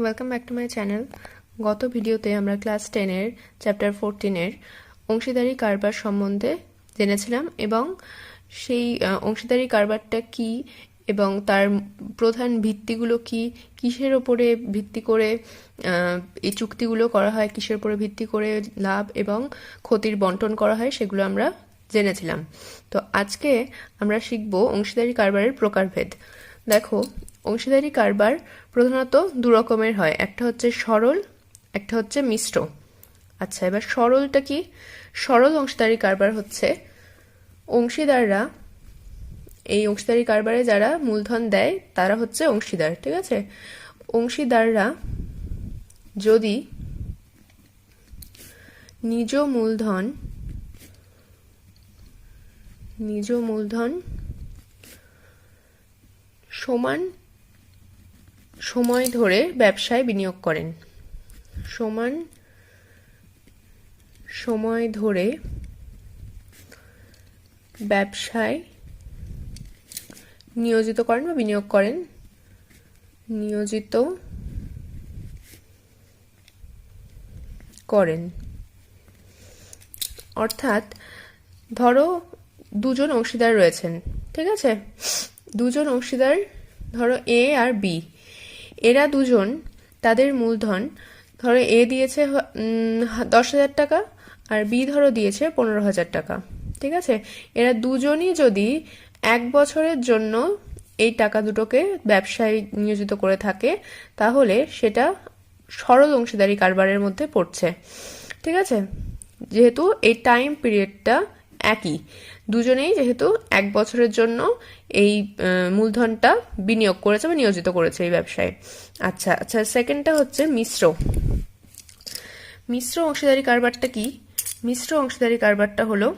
Welcome back to my channel গত ভিডিওতে আমরা ক্লাস টেনের চ্যাপ্টার ফোরটিনের অংশীদারি কারবার সম্বন্ধে জেনেছিলাম এবং সেই অংশীদারি কারবারটা কি এবং তার প্রধান ভিত্তিগুলো কি, কিসের ওপরে ভিত্তি করে এই চুক্তিগুলো করা হয়, কিসের উপরে ভিত্তি করে লাভ এবং ক্ষতির বন্টন করা হয় সেগুলো আমরা জেনেছিলাম। তো আজকে আমরা শিখব অংশীদারি কারবারের প্রকারভেদ। দেখো অংশীদারি কারবার প্রধানত দু রকমের হয়। একটা হচ্ছে সরল, একটা হচ্ছে মিশ্র আচ্ছা এবার সরলটা কি? সরল অংশীদারি কারবার হচ্ছে অংশীদাররা, এই অংশীদারি কারবারে যারা মূলধন দেয়, তারা হচ্ছে অংশীদার, ঠিক আছে? অংশীদাররা যদি নিজ মূলধন নিজ মূলধন সমান সময় ধরে ব্যবসায় বিনিয়োগ করেন। সমান সময় ধরে ব্যবসায় নিয়োজিত করেন বা বিনিয়োগ করেন। নিয়োজিত করেন। অর্থাৎ ধরো দুজন অংশীদার রয়েছেন, ঠিক আছে? দুজন অংশীদার, ধরো এ আর বি এরা দুজন, তাদের মূলধন, ধরো এ দিয়েছে দশ হাজার টাকা আর বি ধরো দিয়েছে পনেরো হাজার টাকা, ঠিক আছে? এরা দুজনই যদি এক বছরের জন্য এই টাকা দুটোকে ব্যবসায় নিয়োজিত করে থাকে, তাহলে সেটা সরল অংশীদারি কারবারের মধ্যে পড়ছে, ঠিক আছে? যেহেতু এই টাইম পিরিয়ডটা একই। দুজনেই যেহেতু এক বছরের জন্য এই মূলধনটা বিনিয়োগ করেছে বা নিয়োজিত করেছে এই ব্যবসায়। আচ্ছা আচ্ছা সেকেন্ডটা হচ্ছে মিশ্র। মিশ্র অংশীদারি কারবারটা কি? মিশ্র অংশীদারি কারবারটা হলো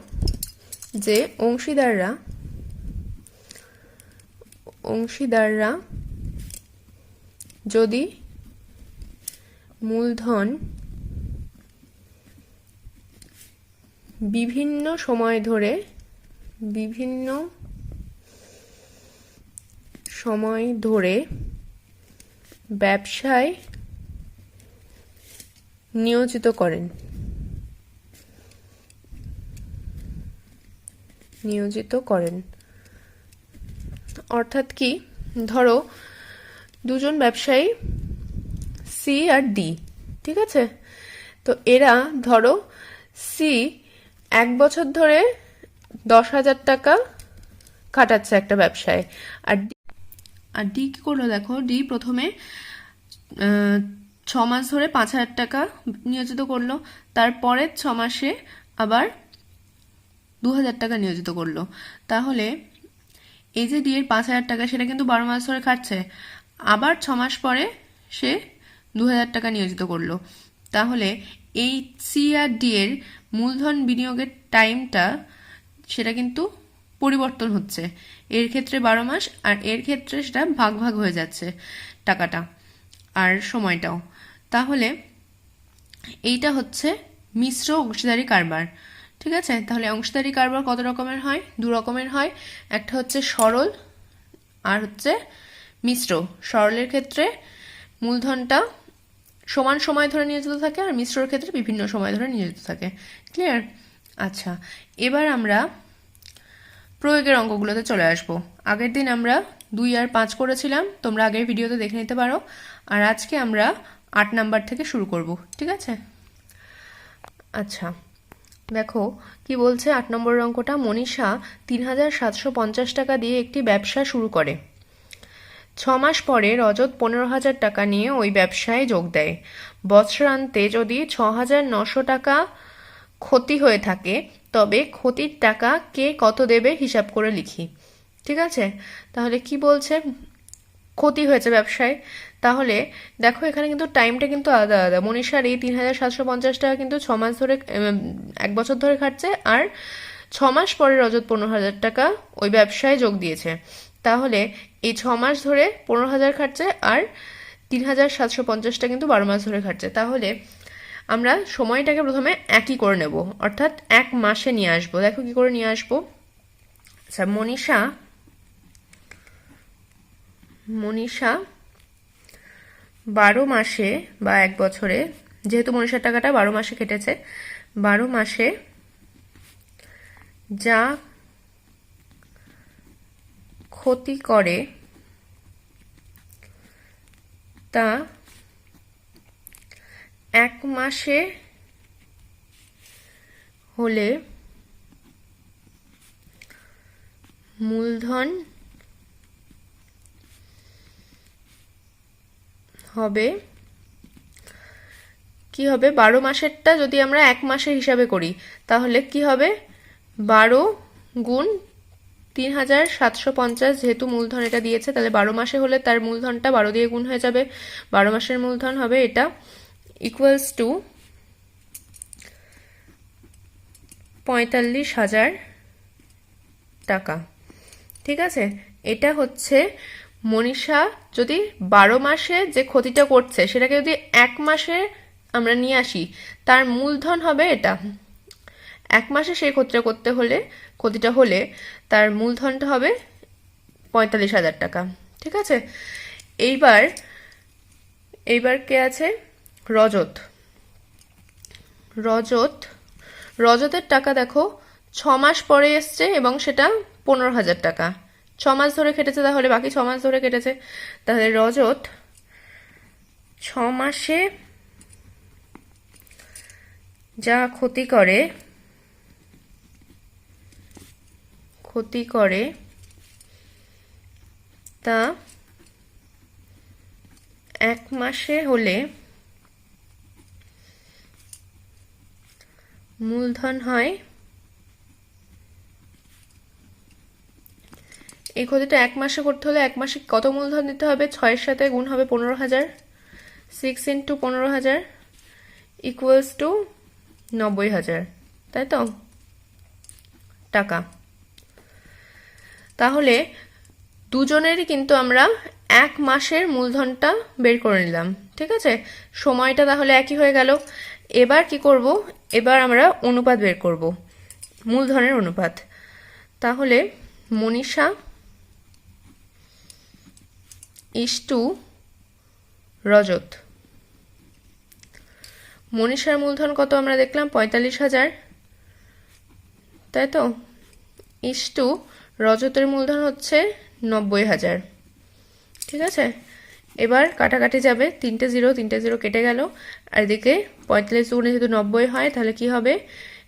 যে অংশীদাররা অংশীদাররা যদি মূলধন বিভিন্ন সময় ধরে বিভিন্ন সময় ধরে ব্যবসায় নিয়োজিত করেন। নিয়োজিত করেন। অর্থাৎ কি? ধরো, দুজন ব্যবসায়ী সি আর ডি ঠিক আছে? তো এরা, ধরো সি এক বছর ধরে দশ হাজার টাকা খাটাচ্ছে একটা ব্যবসায়। আর ডি আর ডি কী করল দেখো? ডি প্রথমে ছ মাস ধরে পাঁচ হাজার টাকা নিয়োজিত করল। তারপরের ছ মাসে আবার দু হাজার টাকা নিয়োজিত করল। তাহলে এই যে ডি এর পাঁচ হাজার টাকা, সেটা কিন্তু বারো মাস ধরে খাটছে। আবার ছ মাস পরে সে দু হাজার টাকা নিয়োজিত করল। তাহলে এই সি আর ডি এর মূলধন বিনিয়োগের টাইমটা সেটা কিন্তু পরিবর্তন হচ্ছে। এর ক্ষেত্রে বারো মাস আর এর ক্ষেত্রে সেটা ভাগ ভাগ হয়ে যাচ্ছে টাকাটা আর সময়টাও। তাহলে এইটা হচ্ছে মিশ্র অংশীদারি কারবার, ঠিক আছে? তাহলে অংশীদারি কারবার কত রকমের হয়? দু রকমের হয়। একটা হচ্ছে সরল আর হচ্ছে মিশ্র। সরলের ক্ষেত্রে মূলধনটা সমান সময় ধরে নিয়োজিত থাকে আর মিশ্রর ক্ষেত্রে বিভিন্ন সময় ধরে নিয়োজিত থাকে। ক্লিয়ার আচ্ছা এবার আমরা প্রয়োগের অঙ্কগুলোতে চলে আসব। আগের দিন আমরা দুই আর পাঁচ করেছিলাম, তোমরা আগের ভিডিওতে দেখে নিতে পারো। আর আজকে আমরা আট নাম্বার থেকে শুরু করব, ঠিক আছে? আচ্ছা দেখো কি বলছে আট নম্বরের অঙ্কটা? মনীষা তিন হাজার সাতশো পঞ্চাশ টাকা দিয়ে একটি ব্যবসা শুরু করে। ছ মাস পরে রজত পনেরো হাজার টাকা নিয়ে ওই ব্যবসায় যোগ দেয়। বৎসরান্তে যদি ছ হাজার নশো টাকা ক্ষতি হয়ে থাকে, তবে ক্ষতির টাকা কে কত দেবে হিসাব করে লিখি। ঠিক আছে? তাহলে কি বলছে? ক্ষতি হয়েছে ব্যবসায়। তাহলে দেখো এখানে কিন্তু টাইমটা কিন্তু আলাদা আলাদা। মনীষার এই তিন হাজার সাতশো পঞ্চাশ টাকা কিন্তু ছ মাস ধরে এক বছর ধরে খাটছে আর ছ মাস পরে রজত পনেরো হাজার টাকা ওই ব্যবসায় যোগ দিয়েছে। তাহলে এই ছ মাস ধরে পনেরো হাজার খাটছে আর তিন হাজার সাতশো পঞ্চাশটা কিন্তু বারো মাস ধরে খাটছে। তাহলে আমরা সময়টাকে প্রথমে একই করে নেব। অর্থাৎ এক মাসে নিয়ে আসব। দেখো কি করে নিয়ে আসব? আচ্ছা মনীষা মনীষা, বারো মাসে বা এক বছরে, যেহেতু মনীষার টাকাটা বারো মাসে কেটেছে, বারো মাসে যা ক্ষতি করে, তা এক মাসে হলে মূলধন হবে, কি হবে? বারো মাসেরটা যদি আমরা এক মাসের হিসাবে করি, তাহলে কি হবে? বারো গুণ তিন হাজার সাতশো পঞ্চাশ যেহেতু মূলধন এটা দিয়েছে, তাহলে বারো মাসে হলে তার মূলধনটা বারো দিয়ে গুণ হয়ে যাবে। বারো মাসের মূলধন হবে এটা ইকুয়ালস টু পঁয়তাল্লিশ হাজার টাকা। ঠিক আছে? এটা হচ্ছে মনীষা যদি বারো মাসে যে ক্ষতিটা করছে, সেটাকে যদি এক মাসে আমরা নিয়ে আসি, তার মূলধন হবে এটা। এক মাসে সেই ক্ষতিটা করতে হলে, ক্ষতিটা হলে তার মূলধনটা হবে পঁয়তাল্লিশ হাজার টাকা। ঠিক আছে? এইবার এইবার কে আছে? রজত। রজত, রজতের টাকা দেখো ছ মাস পরে এসছে এবং সেটা পনেরো হাজার টাকা। ছ মাস ধরে কেটেছে তাহলে, বাকি ছ মাস ধরে কেটেছে। তাহলে রজত ছ মাসে যা ক্ষতি করে ক্ষতি করে তা এক মাসে হলে মূলধন হয়। এই ক্ষতিটা এক মাসে করতে হলে এক মাসে কত মূলধন দিতে হবে? ছয়ের সাথে গুণ হবে পনেরো হাজার। সিক্স ইন্টু পনেরো হাজার ইকুয়ালস টু নব্বই হাজার। তাই তো? টাকা। তাহলে দুজনেরই কিন্তু আমরা এক মাসের মূলধনটা বের করে নিলাম। ঠিক আছে? সময়টা তাহলে একই হয়ে গেল। এবার কি করব? এবার আমরা অনুপাত বের করব। মূলধনের অনুপাত। তাহলে মনীষা ইস টু রজত। মনীষার মূলধন কত আমরা দেখলাম? পঁয়তাল্লিশ হাজার। তাই তো? ইস টু রজতের মূলধন হচ্ছে নব্বই হাজার। ঠিক আছে? এবার কাটাকাটি যাবে, তিনটে জিরো তিনটে জিরো কেটে গেল। আর এদিকে পঁয়তাল্লিশ গুণে যদি নব্বই হয়, তাহলে কি হবে?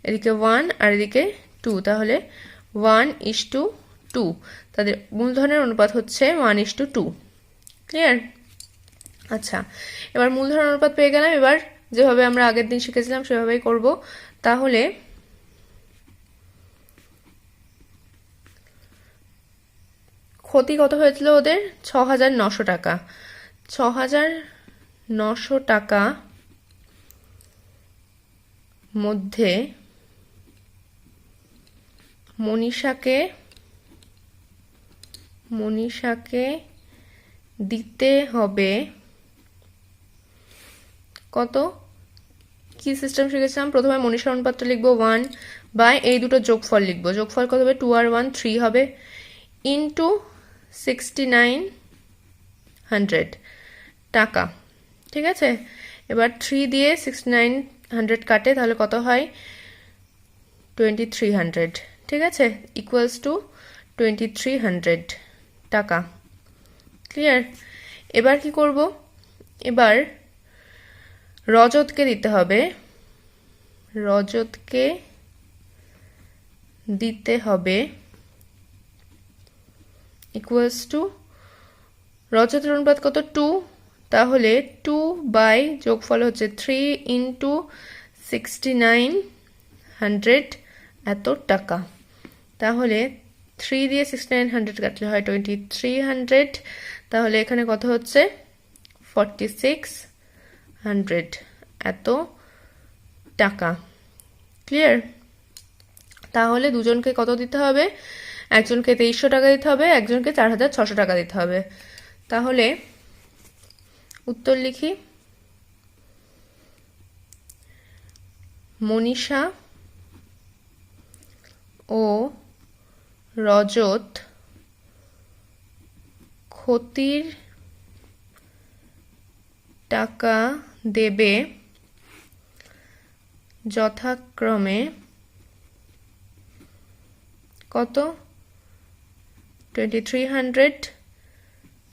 এদিকে ওয়ান আর এদিকে টু তাহলে ওয়ান ইস টু টু তাদের মূলধনের অনুপাত হচ্ছে one is to two clear আচ্ছা এবার মূলধন অনুপাত পেয়ে গেলাম। এবার যেভাবে আমরা আগের দিন শিখেছিলাম, সেভাবেই করব। তাহলে ক্ষতি কত হয়েছিল ওদের? ছ হাজার নশো টাকা। ছ হাজার নশো টাকা মধ্যে মনীষাকে মনীষাকে দিতে হবে কত? কি সিস্টেম শিখেছিলাম? প্রথমে মনীষা অনুপাতটা লিখব ওয়ান বাই এই দুটো যোগফল লিখব। যোগফল কত হবে? টু আর ওয়ান থ্রি হবে ইন্টু সিক্সটি নাইন হান্ড্রেড টাকা, ঠিক আছে? এবার থ্রি দিয়ে সিক্সটি নাইন হান্ড্রেড কাটে, তাহলে কত হয়? টোয়েন্টি থ্রি হান্ড্রেড ঠিক আছে? Equals to twenty three hundred টাকা। ক্লিয়ার এবার কি করব? এবার রজতকে দিতে হবে। রজতকে দিতে হবে ইকুয়ালস টু রজতের অনুপাত কত? টু তাহলে টু বাই যোগফল হচ্ছে three into sixty nine hundred এত টাকা। তাহলে থ্রি দিয়ে সিক্সটি নাইন হান্ড্রেড কাটলে হয় টোয়েন্টি থ্রি হান্ড্রেড তাহলে এখানে কত হচ্ছে? ফর্টি সিক্স হান্ড্রেড এত টাকা। ক্লিয়ার তাহলে দুজনকে কত দিতে হবে? একজনকে তেইশশো টাকা দিতে হবে, একজনকে চার হাজার ছশো টাকা দিতে হবে। তাহলে উত্তর লিখি। মনীষা ও রজত ক্ষতির টাকা দেবে যথাক্রমে কত? টোয়েন্টি থ্রি হান্ড্রেড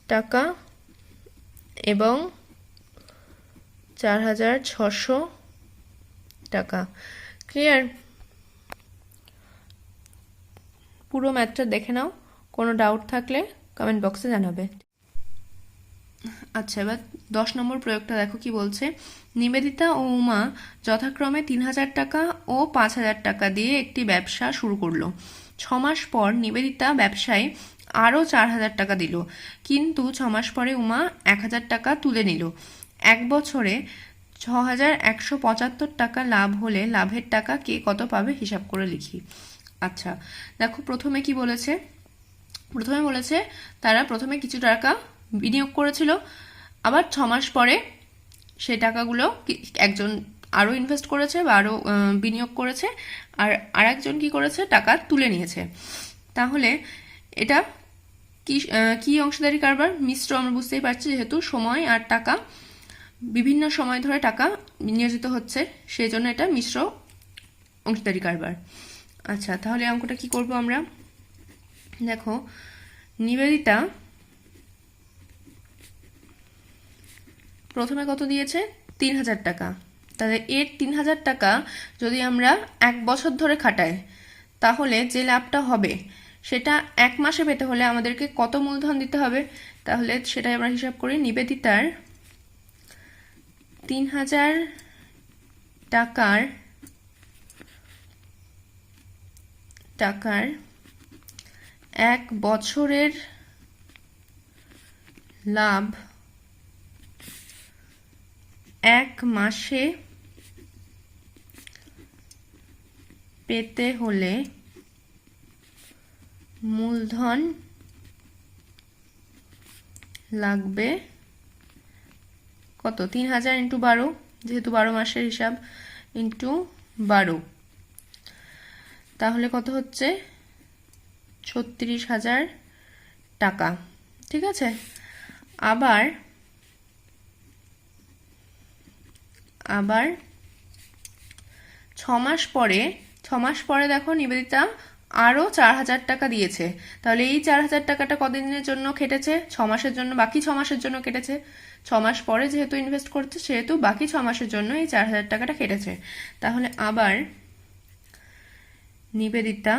টাকা এবং চার হাজার ছশো টাকা। ক্লিয়ার পুরো ম্যাথটা দেখে নাও, কোনো ডাউট থাকলে কমেন্ট বক্সে জানাবে। আচ্ছা এবার দশ নম্বর প্রয়োগটা দেখো কি বলছে। নিবেদিতা ও উমা যথাক্রমে তিন হাজার টাকা ও পাঁচ হাজার টাকা দিয়ে একটি ব্যবসা শুরু করল। ছ মাস পর নিবেদিতা ব্যবসায় আরও চার হাজার টাকা দিল। কিন্তু ছ মাস পরে উমা এক হাজার টাকা তুলে নিল। এক বছরে ছ হাজার একশো পঁচাত্তর টাকা লাভ হলে লাভের টাকা কে কত পাবে হিসাব করে লিখি। আচ্ছা দেখো প্রথমে কি বলেছে? প্রথমে বলেছে তারা প্রথমে কিছু টাকা বিনিয়োগ করেছিল, আবার ছ মাস পরে সেই টাকাগুলো একজন আরও ইনভেস্ট করেছে বা আরও বিনিয়োগ করেছে, আর আরেকজন কি করেছে? টাকা তুলে নিয়েছে। তাহলে এটা কি কি অংশীদারি কারবার? মিশ্র আমরা বুঝতেই পারছি যেহেতু সময় আর টাকা। বিভিন্ন সময় ধরে টাকা নিয়োজিত হচ্ছে সেই জন্য এটা মিশ্র অংশীদারি কারবার। আচ্ছা তাহলে অঙ্কটা কি করব আমরা? দেখো, নিবেদিতা প্রথমে কত দিয়েছে? তিন হাজার টাকা। তাহলে এর তিন হাজার টাকা যদি আমরা এক বছর ধরে খাটাই, তাহলে যে লাভটা হবে সেটা এক মাসে পেতে হলে আমাদেরকে কত মূলধন দিতে হবে, তাহলে সেটাই আমরা হিসাব করি নিবেদিতার তিন হাজার টাকার টাকার এক বছরের লাভ এক মাসে পেতে হলে মূলধন লাগবে কত? তিন হাজার ইন্টু বারো, যেহেতু বারো মাসের হিসাব ইন্টু বারো। তাহলে কত হচ্ছে? ছত্রিশ হাজার টাকা। ঠিক আছে? আবার আবার ছ মাস পরে, ছ মাস পরে দেখো নিবেদিতা আরও চার হাজার টাকা দিয়েছে। তাহলে এই চার হাজার টাকাটা কদিনের জন্য কেটেছে? ছ মাসের জন্য, বাকি ছ মাসের জন্য কেটেছে। ছ মাস পরে যেহেতু ইনভেস্ট করছে, সেহেতু বাকি ছ মাসের জন্য এই চার হাজার টাকাটা কেটেছে। তাহলে আবার নিবেদিতা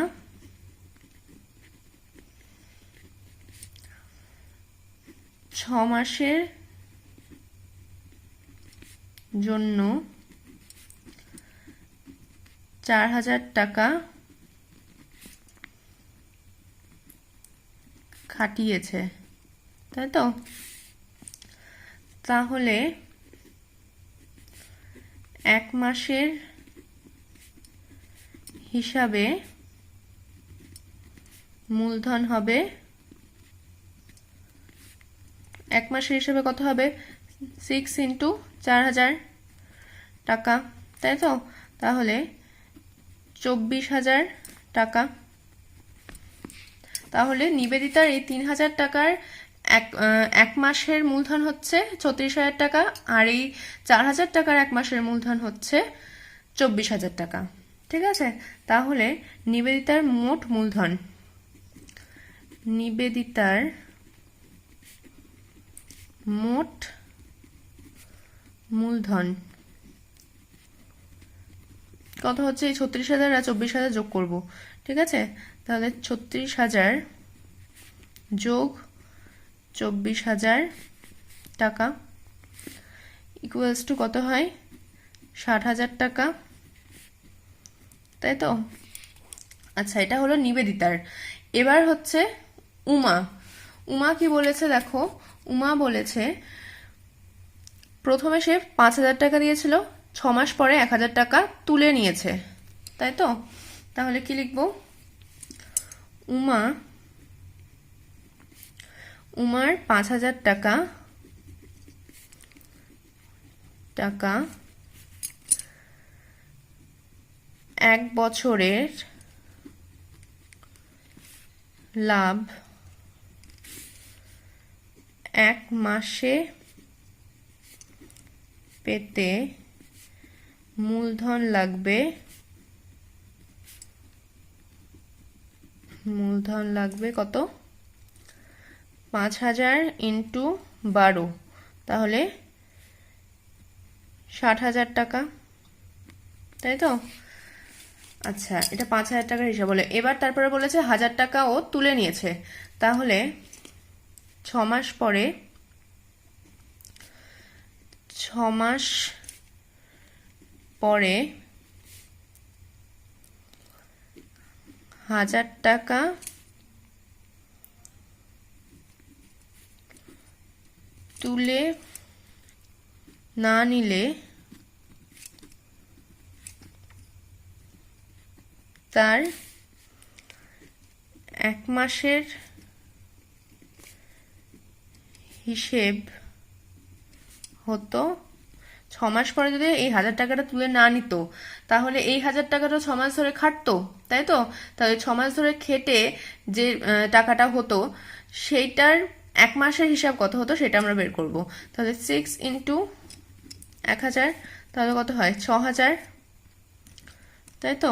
ছ মাসের জন্য চার হাজার টাকা খাটিয়েছে। তাই তো? তাহলে এক মাসের হিসাবে মূলধন হবে এক মাসের হিসাবে কত হবে? সিক্স ইন্টু চার হাজার টাকা। তাই তো? তাহলে চব্বিশ হাজার টাকা। তাহলে নিবেদিতার এই তিন হাজার টাকার এক এক মাসের মূলধন হচ্ছে ছত্রিশ হাজার টাকা, আর এই চার হাজার টাকার এক মাসের মূলধন হচ্ছে চব্বিশ হাজার টাকা। ঠিক আছে? তাহলে নিবেদিতার মোট মূলধন। নিবেদিতার মোট মূলধন কত হচ্ছে? এই ছত্রিশ হাজার আর চব্বিশ হাজার যোগ করব। ঠিক আছে? তাহলে ছত্রিশ হাজার যোগ চব্বিশ হাজার টাকা ইকুয়ালস টু কত হয়? ষাট হাজার টাকা। তাই তো? আচ্ছা এটা হলো নিবেদিতার। এবার হচ্ছে উমা। উমা কি বলেছে দেখো? উমা বলেছে, প্রথমে সে পাঁচ হাজার টাকা দিয়েছিল, ছ মাস পরে এক হাজার টাকা তুলে নিয়েছে। তাই তো? তাহলে কি লিখব? উমা উমার পাঁচ হাজার টাকা টাকা এক বছরের লাভ এক মাসে পেতে মূলধন লাগবে মূলধন লাগবে কত? পাঁচ হাজার ইন্টু বারো। তাহলে ষাট হাজার টাকা। তাই তো? আচ্ছা এটা পাঁচ হাজার টাকার হিসাব বলে এবার তারপরে বলেছে হাজার টাকা ও তুলে নিয়েছে। তাহলে ছ মাস পরে ছ মাস পরে হাজার টাকা। তুলে না নিলে তার এক মাসের হিসেব হতো ছ মাস পরে যদি এই হাজার টাকাটা তুলে না নিত, তাহলে এই হাজার টাকাটা ছ মাস ধরে খাটতো, তাই তো? তাহলে ছ মাস ধরে খেটে যে টাকাটা হতো, সেইটার এক মাসের হিসাব কত হতো সেটা আমরা বের করব। তাহলে সিক্স ইন্টু এক হাজার, তাহলে কত হয়? ছ হাজার, তাই তো?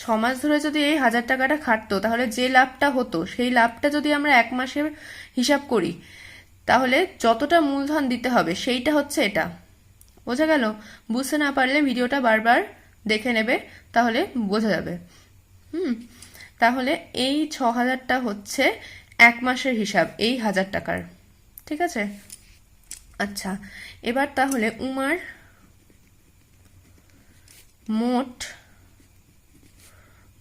ছ মাস ধরে যদি এই হাজার টাকাটা খাটতো, তাহলে যে লাভটা হতো, সেই লাভটা যদি আমরা এক মাসের হিসাব করি, তাহলে যতটা মূলধন দিতে হবে, সেইটা হচ্ছে এটা। বোঝা গেল? বুঝতে না পারলে ভিডিওটা বারবার দেখে নেবে, তাহলে বোঝা যাবে। হুম, তাহলে এই ছ হাজারটা হচ্ছে এক মাসের হিসাব, এই হাজার টাকার। ঠিক আছে? আচ্ছা এবার তাহলে উমার মোট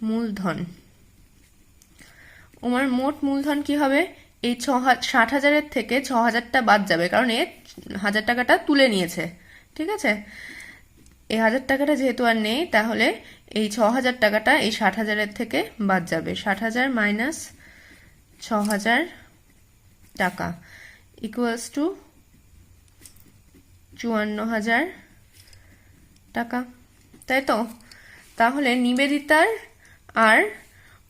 মূলধন। উমার মোট মূলধন কি হবে? এই ছ ষাট হাজারের থেকে ছ হাজারটা বাদ যাবে, কারণ এ হাজার টাকাটা তুলে নিয়েছে। ঠিক আছে? এই হাজার টাকাটা যেহেতু আর নেই, তাহলে এই ছ হাজার টাকাটা এই ষাট হাজারের থেকে বাদ যাবে। ষাট হাজার মাইনাস ছ হাজার টাকা ইকুয়ালস টু চুয়ান্ন হাজার টাকা। তাই তো? তাহলে নিবেদিতার আর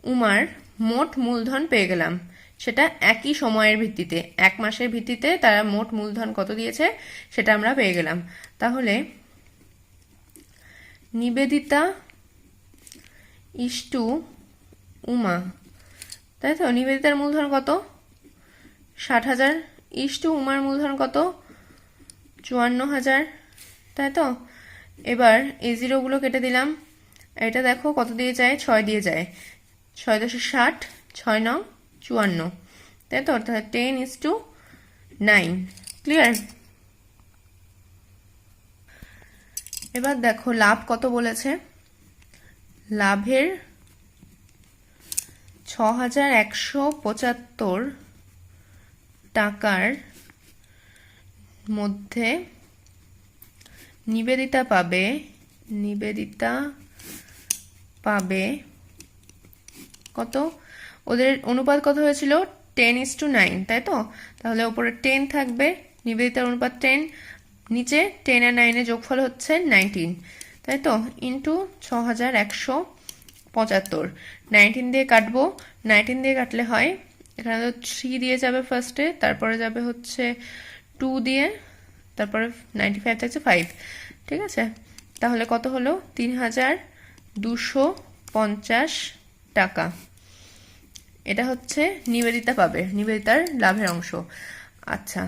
উমার মোট মূলধন পেয়ে গেলাম। সেটা একই সময়ের ভিত্তিতে, এক মাসের ভিত্তিতে তারা মোট মূলধন কত দিয়েছে সেটা আমরা পেয়ে গেলাম। তাহলে নিবেদিতা ইস্টু উমা, তাই তো? নিবেদিতার মূলধন কত? ষাট হাজার। ইস্টু উমার মূলধন কত? চুয়ান্ন হাজার, তাই তো? এবার এই জিরোগুলো কেটে দিলাম। এটা দেখো কত দিয়ে যায়? ছয় দিয়ে যায়। ছয় দশে ষাট, ছয় নং। চুয়ান্ন। তাই তো? অর্থাৎ ten is to nine clear এবার দেখো, লাভ কত বলেছে? লাভের ছ হাজার একশো পঁচাত্তর টাকার মধ্যে নিবেদিতা পাবে নিবেদিতা পাবে কত? ওদের অনুপাত কত হয়েছিল? টেন ইস টু নাইন তাই তো? তাহলে ওপরে টেন থাকবে, নিবেদিতার অনুপাত টেন নিচে টেন আর নাইনের যোগফল হচ্ছে নাইনটিন তাই তো? ইন্টু ছ হাজার একশো পঁচাত্তর। নাইনটিন দিয়ে কাটবো নাইনটিন দিয়ে কাটলে হয়, এখানে তো থ্রি দিয়ে যাবে ফার্স্টে তারপরে যাবে হচ্ছে টু দিয়ে, তারপরে নাইনটি ফাইভ থাকছে ফাইভ ঠিক আছে? তাহলে কত হলো? তিন হাজার দুশো পঞ্চাশ টাকা। এটা হচ্ছে নিবেদিতা পাবে, নিবেদিতার লাভের অংশ। আচ্ছা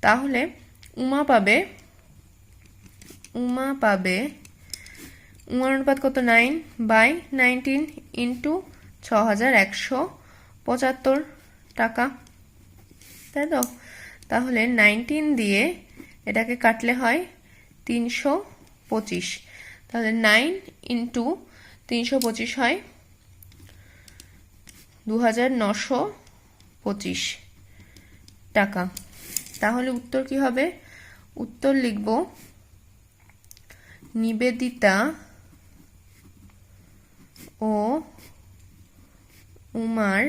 তাহলে উমা পাবে উমা পাবে উমার অনুপাত কত? নাইন বাই নাইনটিন ইন্টু ছ হাজার একশো পঁচাত্তর টাকা। তাই তো? তাহলে নাইনটিন দিয়ে এটাকে কাটলে হয় তিনশো পঁচিশ। তাহলে নাইন ইন্টু তিনশো পঁচিশ হয় দু হাজার নশো পঁচিশ। টাকা। তাহলে উত্তর কি হবে? উত্তর লিখব, নিবেদিতা ও উমার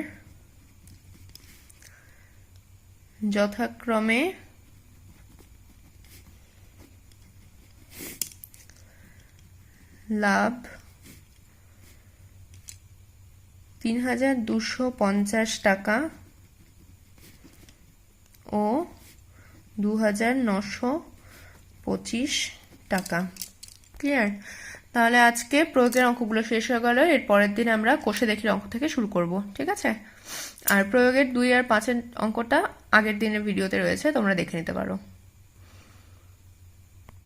যথাক্রমে লাভ তিন হাজার দুশো পঞ্চাশ টাকা ও দু হাজার নশো পঁচিশ টাকা। ক্লিয়ার তাহলে আজকে প্রয়োগের অঙ্কগুলো শেষ হয়ে গেল, এর পরের দিন আমরা কোষে দেখির অঙ্ক থেকে শুরু করব, ঠিক আছে? আর প্রয়োগের দুই আর পাঁচের অঙ্কটা আগের দিনের ভিডিওতে রয়েছে, তোমরা দেখে নিতে পারো।